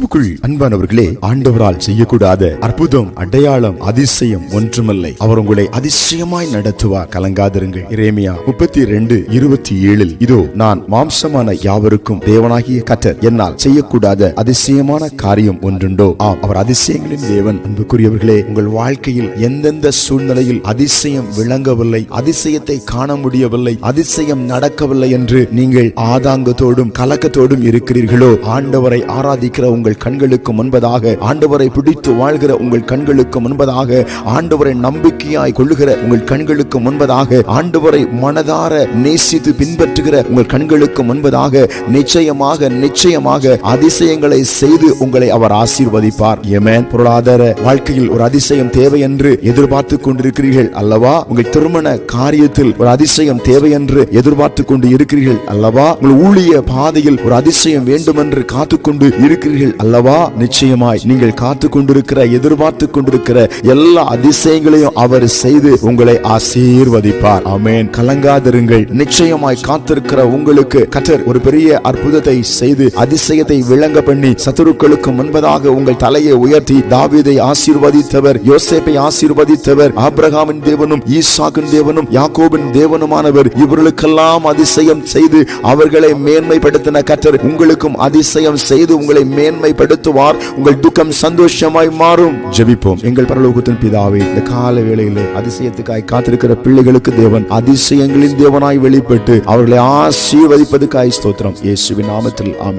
கிறிஸ்துவுக்குள் அன்பானவர்களே ஆண்டவரால் செய்யக்கூடாத அற்புதம் அடையாளம் அதிசயம் ஒன்றுமில்லை. அவர் உங்களை அதிசயமாய் நடத்துவார். கலங்காதிருங்கள். இரேமியா முப்பத்தி ரெண்டு இருபத்தி ஏழில் இதோ நான் மாம்சமான யாவருக்கும் தேவனாகிய கட்டர் என்னால் செய்யக்கூடாத அதிசயமான காரியம் ஒன்றுண்டோ? ஆம் அவர் அதிசயங்களின் தேவன். அன்புக்குரியவர்களே உங்கள் வாழ்க்கையில் எந்தெந்த சூழ்நிலையில் அதிசயம் விளங்கவில்லை அதிசயத்தை காண முடியவில்லை அதிசயம் நடக்கவில்லை என்று நீங்கள் ஆதாங்கத்தோடும் கலக்கத்தோடும் இருக்கிறீர்களோ? ஆண்டவரை ஆராதிக்கிற உங்கள் கண்களுக்கு முன்பதாக ஆண்டவரை பிடித்து வாழ்கிற உங்கள் கண்களுக்கு முன்பதாக ஆண்டவரை நம்பிக்கையாய் கொள்ளுகிற உங்கள் கண்களுக்கு முன்பதாக ஆண்டவரை மனதார நேசித்து பின்பற்றுகிற உங்கள் கண்களுக்கு முன்பதாக நிச்சயமாக நிச்சயமாக அதிசயங்களை செய்து உங்களை அவர் ஆசீர்வதிப்பார். ஏமேன். பொருளாதார வாழ்க்கையில் ஒரு அதிசயம் தேவை என்று எதிர்பார்த்து கொண்டிருக்கிறீர்கள் அல்லவா? உங்கள் திருமண காரியத்தில் ஒரு அதிசயம் தேவை என்று எதிர்பார்த்து கொண்டு இருக்கிறீர்கள் அல்லவா? உங்கள் ஊழிய பாதையில் ஒரு அதிசயம் வேண்டும் என்று காத்துக்கொண்டு இருக்கிறீர்கள் அல்லவா? நிச்சயமாய் நீங்கள் காத்து கொண்டிருக்கிற எதிர்பார்த்து கொண்டிருக்கிற எல்லா அதிசயங்களையும் அவர் செய்து உங்களை ஆசீர்வதிப்பார். அமேன் கலங்காதிருங்கள். நிச்சயமாய் காத்திருக்கிற உங்களுக்கு கத்தர் ஒரு பெரிய அற்புதத்தை செய்து அதிசயத்தை விளங்க பண்ணி சத்துருக்களுக்கு முன்பதாக உங்கள் தலையை உயர்த்தி தாவீதை ஆசீர்வதித்தவர் யோசேப்பை ஆசீர்வதித்தவர் ஆபிரகாமின் தேவனும் ஈசாக்கின் தேவனும் யாக்கோபின் தேவனுமானவர் இவர்களுக்கெல்லாம் அதிசயம் செய்து அவர்களை மேன்மைப்படுத்தின கத்தர் உங்களுக்கும் அதிசயம் செய்து உங்களை மேன்மைப்படுத்துவார் உங்கள் துக்கம் சந்தோஷமாய் மாறும். ஜெபிப்போம். எங்கள் பரலோகத்தின் பிதாவே இந்த கால வேளையிலே அதிசயத்துக்காய் காத்திருக்கிற பிள்ளைகளுக்கு தேவன் அதிசயங்களின் தேவனாய் வெளிப்பட்டு அவர்களை ஆசீர்வதிப்பதுக்காய் ஸ்தோத்திரம். இயேசுவின் நாமத்தில். ஆமென்.